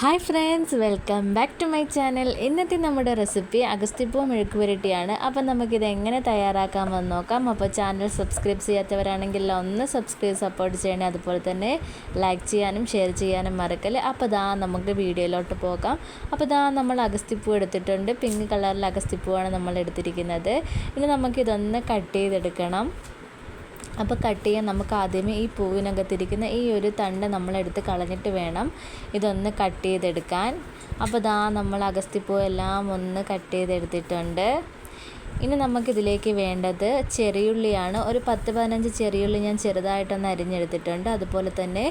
Hi friends welcome back to my channel ഇന്നത്തെ നമ്മുടെ recipe അഗസ്തിപ്പൂ മെഴുക്ക് പുരട്ടിയാണ് അപ്പം നമുക്കിത് എങ്ങനെ തയ്യാറാക്കാമെന്ന് നോക്കാം. അപ്പോൾ ചാനൽ സബ്സ്ക്രൈബ് ചെയ്യാത്തവരാണെങ്കിൽ ഒന്ന് സബ്സ്ക്രൈബ് സപ്പോർട്ട് ചെയ്യണേ. അതുപോലെ തന്നെ ലൈക്ക് ചെയ്യാനും ഷെയർ ചെയ്യാനും മറക്കൽ അപ്പോൾ ദാ നമുക്ക് വീഡിയോയിലോട്ട് പോകാം. അപ്പോൾ ദാ നമ്മൾ അഗസ്തിപ്പൂ എടുത്തിട്ടുണ്ട്. പിങ്ക് കളറിൽ അഗസ്തിപ്പൂവാണ് നമ്മൾ എടുത്തിരിക്കുന്നത്. ഇനി നമുക്കിതൊന്ന് കട്ട് ചെയ്തെടുക്കണം. അപ്പോൾ കട്ട് ചെയ്യാൻ നമുക്ക് ആദ്യമേ ഈ പൂവിനകത്തിരിക്കുന്ന ഈ ഒരു തണ്ട് നമ്മളെടുത്ത് കളഞ്ഞിട്ട് വേണം ഇതൊന്ന് കട്ട് ചെയ്തെടുക്കാൻ. അപ്പോൾ ദാ നമ്മൾ അഗസ്തിപ്പൂ എല്ലാം ഒന്ന് കട്ട് ചെയ്തെടുത്തിട്ടുണ്ട്. ഇനി നമുക്കിതിലേക്ക് വേണ്ടത് ചെറിയുള്ളിയാണ്. ഒരു പത്ത് പതിനഞ്ച് ചെറിയുള്ളി ഞാൻ ചെറുതായിട്ടൊന്ന് അരിഞ്ഞെടുത്തിട്ടുണ്ട്. അതുപോലെ തന്നെ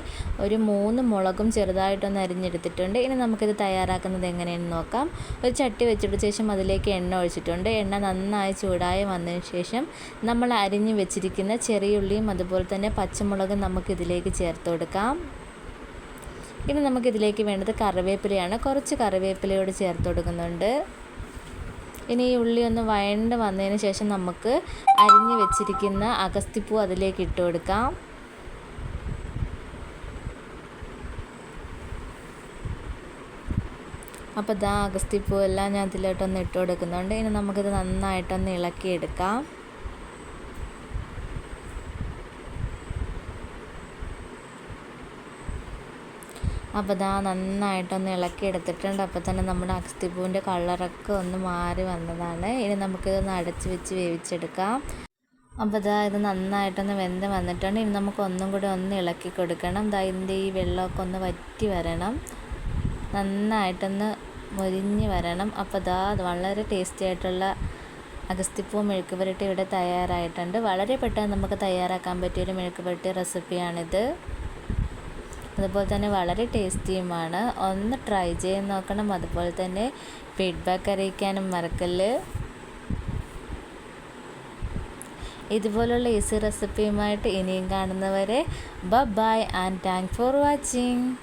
ഒരു മൂന്ന് മുളകും ചെറുതായിട്ടൊന്ന് അരിഞ്ഞെടുത്തിട്ടുണ്ട്. ഇനി നമുക്കിത് തയ്യാറാക്കുന്നത് എങ്ങനെയെന്ന് നോക്കാം. ഒരു ചട്ടി വെച്ചിട്ട് ശേഷം അതിലേക്ക് എണ്ണ ഒഴിച്ചിട്ടുണ്ട്. എണ്ണ നന്നായി ചൂടായി വന്നതിന് ശേഷം നമ്മൾ അരിഞ്ഞ് വെച്ചിരിക്കുന്ന ചെറിയുള്ളിയും അതുപോലെ തന്നെ പച്ചമുളകും നമുക്കിതിലേക്ക് ചേർത്ത് കൊടുക്കാം. ഇനി നമുക്കിതിലേക്ക് വേണ്ടത് കറിവേപ്പിലയാണ്. കുറച്ച് കറിവേപ്പിലയോട് ചേർത്ത് കൊടുക്കുന്നുണ്ട്. ഇനി ഈ ഉള്ളി ഒന്ന് വഴണ്ട് വന്നതിന് ശേഷം നമുക്ക് അരിഞ്ഞ് വെച്ചിരിക്കുന്ന അഗസ്തിപ്പൂ അതിലേക്ക് ഇട്ട് കൊടുക്കാം. അപ്പോൾ ഇതാ അഗസ്തിപ്പൂ എല്ലാം ഞാൻ ഇതിലോട്ടൊന്ന് ഇട്ട് കൊടുക്കുന്നുണ്ട്. ഇനി നമുക്കിത് നന്നായിട്ടൊന്ന് ഇളക്കിയെടുക്കാം. അപ്പോൾ ഇതാ നന്നായിട്ടൊന്ന് ഇളക്കി എടുത്തിട്ടുണ്ട്. അപ്പോൾ തന്നെ നമ്മുടെ അഗസ്തിപ്പൂവിന്റെ കളറൊക്കെ ഒന്ന് മാറി വന്നതാണ്. ഇനി നമുക്കിതൊന്ന് അടച്ച് വെച്ച് വേവിച്ചെടുക്കാം. അപ്പോൾ ഇതാ ഇത് നന്നായിട്ടൊന്ന് വെന്ത് വന്നിട്ടുണ്ട്. ഇനി നമുക്ക് ഒന്നും കൂടി ഒന്ന് ഇളക്കി കൊടുക്കണം. ഇതാ ഇതിന്റെ ഈ വെള്ളമൊക്കെ ഒന്ന് വറ്റി വരണം. നന്നായിട്ടൊന്ന് മൊരിഞ്ഞ് വരണം. അപ്പോൾ ഇതാ വളരെ ടേസ്റ്റി ആയിട്ടുള്ള അഗസ്തിപ്പൂ മെഴുക്ക് പുരട്ടി ഇവിടെ തയ്യാറായിട്ടുണ്ട്. വളരെ പെട്ടെന്ന് നമുക്ക് തയ്യാറാക്കാൻ പറ്റിയൊരു മെഴുക്ക് പുരട്ടി റെസിപ്പിയാണിത്. അതുപോലെ തന്നെ വളരെ ടേസ്റ്റിയുമാണ്. ഒന്ന് ട്രൈ ചെയ്ത് നോക്കണം. അതുപോലെ തന്നെ ഫീഡ്ബാക്ക് അറിയിക്കാനും മറക്കല്ല്. ഇതുപോലുള്ള ഈസി റെസിപ്പിയുമായിട്ട് ഇനിയും കാണുന്നവരെ ബ bye and thank for watching